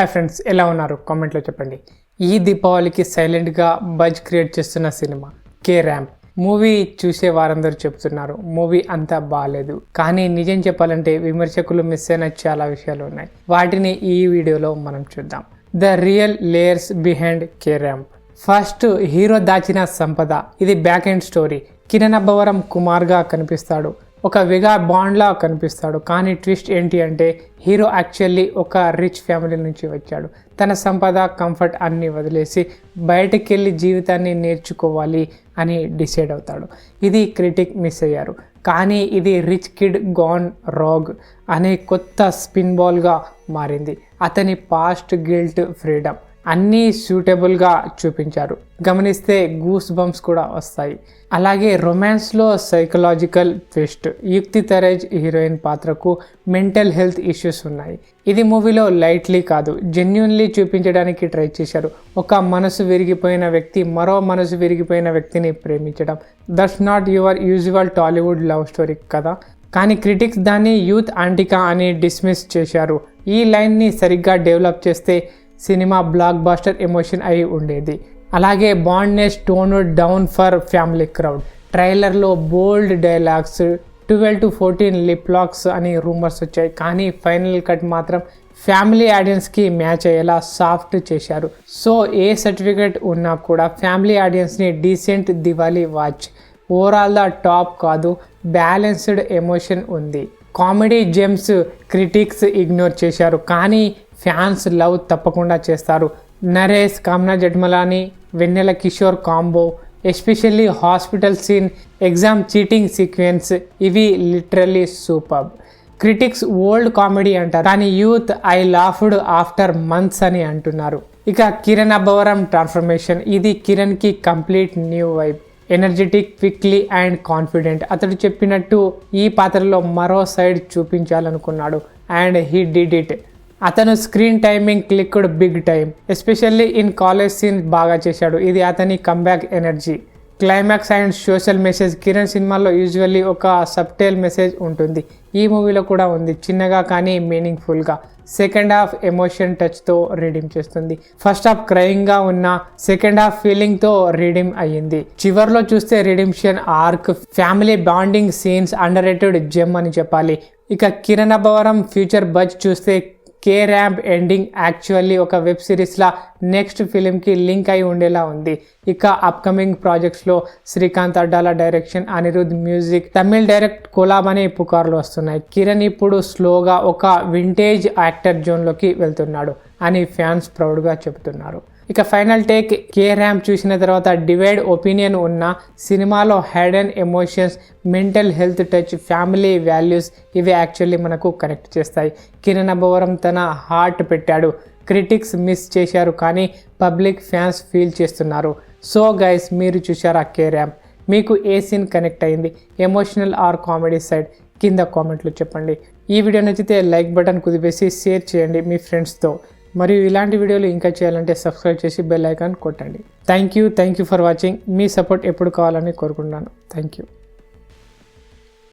Hi friends ఎలా ఉన్నారు? కామెంట్లో చెప్పండి. ఈ దీపావళికి సైలెంట్గా బజ్ క్రియేట్ చేస్తున్న సినిమా కే ర్యాంప్ మూవీ చూసే వారందరూ చెప్తున్నారు మూవీ అంతా బాగాలేదు కానీ నిజం చెప్పాలంటే విమర్శకులు మిస్ అయిన చాలా విషయాలు ఉన్నాయి. వాటిని ఈ వీడియోలో మనం చూద్దాం. The real layers behind K ramp first hero దాచిన సంపద. ఇది back end story Kiran Abbavaram కుమార్గా కనిపిస్తాడు. ఒక విగా బాండ్లా కనిపిస్తాడు. కానీ ట్విస్ట్ ఏంటి అంటే హీరో యాక్చువల్లీ ఒక రిచ్ ఫ్యామిలీ నుంచి వచ్చాడు. తన సంపద కంఫర్ట్ అన్నీ వదిలేసి బయటకు వెళ్ళి జీవితాన్ని నేర్చుకోవాలి అని డిసైడ్ అవుతాడు. ఇది క్రిటిక్ మిస్ అయ్యారు. కానీ ఇది రిచ్ కిడ్ గాన్ రాగ్ అనే కొత్త స్పిన్ బాల్గా మారింది. అతని పాస్ట్ గిల్ట్ ఫ్రీడమ్. అన్నీ సూటబుల్గా చూపించారు. గమనిస్తే గూస్ బంప్స్ కూడా వస్తాయి. అలాగే రొమాన్స్లో psychological twist Yukti Thareja heroine పాత్రకు మెంటల్ హెల్త్ ఇష్యూస్ ఉన్నాయి. ఇది మూవీలో లైట్లీ కాదు జెన్యున్లీ చూపించడానికి ట్రై చేశారు. ఒక మనసు విరిగిపోయిన వ్యక్తి మరో మనసు విరిగిపోయిన వ్యక్తిని ప్రేమించడం. That's not your usual Tollywood love story కదా. కానీ క్రిటిక్స్ దాన్ని యూత్ ఆంటికా అని డిస్మిస్ చేశారు. ఈ లైన్ని సరిగ్గా డెవలప్ చేస్తే సినిమా బ్లాక్ బాస్టర్ ఎమోషన్ అయి ఉండేది. అలాగే boldness tone down for family crowd. ట్రైలర్లో bold dialogues twelve to fourteen lip locks అని రూమర్స్ వచ్చాయి. కానీ ఫైనల్ కట్ మాత్రం ఫ్యామిలీ ఆడియన్స్కి మ్యాచ్ అయ్యేలా సాఫ్ట్ చేశారు. సో ఏ సర్టిఫికేట్ ఉన్నా కూడా ఫ్యామిలీ ఆడియన్స్ని decent Diwali watch overall the top కాదు బ్యాలెన్స్డ్ ఎమోషన్ ఉంది. కామెడీ జెమ్స్ క్రిటిక్స్ ఇగ్నోర్ చేశారు. కానీ ఫ్యాన్స్ లవ్ తప్పకుండా చేస్తారు. Naresh Kamna Jethmalani Vennela Kishore combo especially hospital scene exam cheating sequence ఇవి literally super. Critics old comedy అంటారు. కానీ youth I laughed after months అని అంటున్నారు. ఇక కిరణ్ అబ్బవరం ట్రాన్స్ఫర్మేషన్. ఇది కిరణ్కి complete new vibe. Energetic quickly and confident. అతడు చెప్పినట్టు ఈ పాత్రలో మరో side చూపించాలనుకున్నాడు. And he did it. అతను screen timing clicked big time especially in college scene బాగా చేశాడు. ఇది అతని comeback energy. Climax and social message. Kiran సినిమాలో యూజువల్లీ ఒక సబ్టైల్ మెసేజ్ ఉంటుంది. ఈ మూవీలో కూడా ఉంది. చిన్నగా కానీ మీనింగ్ఫుల్గా. సెకండ్ హాఫ్ ఎమోషన్ టచ్తో రీడింగ్ చేస్తుంది. ఫస్ట్ హాఫ్ క్రయింగ్గా ఉన్న సెకండ్ హాఫ్ ఫీలింగ్తో రీడింగ్ అయ్యింది. చివర్లో చూస్తే redemption arc family bonding scenes underrated gem అని చెప్పాలి. ఇక కిరణ్ అబ్బవరం ఫ్యూచర్ బజ్ చూస్తే కే ర్యాంప్ ఎండింగ్ యాక్చువల్లీ ఒక వెబ్ సిరీస్లా నెక్స్ట్ ఫిలింకి లింక్ అయి ఉండేలా ఉంది. ఇక upcoming ప్రాజెక్ట్స్లో Srikanth Addala direction Anirudh music Tamil direct collab అనే పుకార్లు వస్తున్నాయి. కిరణ్ ఇప్పుడు స్లోగా ఒక వింటేజ్ యాక్టర్ జోన్లోకి వెళ్తున్నాడు అని ఫ్యాన్స్ ప్రౌడ్గా చెబుతున్నారు. ఇక ఫైనల్ టేక్ కే ర్యామ్ చూసిన తర్వాత డివైడ్ ఒపీనియన్ ఉన్న సినిమాలో head and emotions mental health touch family values ఇవి యాక్చువల్లీ మనకు కనెక్ట్ చేస్తాయి. కిరణ్ అబ్బవరం తన హార్ట్ పెట్టాడు. క్రిటిక్స్ మిస్ చేశారు కానీ పబ్లిక్ ఫ్యాన్స్ ఫీల్ చేస్తున్నారు. సో గైస్ మీరు చూశారా కే ర్యామ్? మీకు ఏ సీన్ కనెక్ట్ అయింది? Emotional or comedy side? కింద కామెంట్లో చెప్పండి. ఈ వీడియో నచ్చితే లైక్ బటన్ కుదిపేసి షేర్ చేయండి మీ ఫ్రెండ్స్తో. మరియు ఇలాంటి వీడియోలు ఇంకా చేయాలంటే సబ్స్క్రైబ్ చేసి బెల్ ఐకాన్ కొట్టండి. Thank you thank you for watching me support ఎప్పుడు కావాలని కోరుకుంటున్నాను. Thank you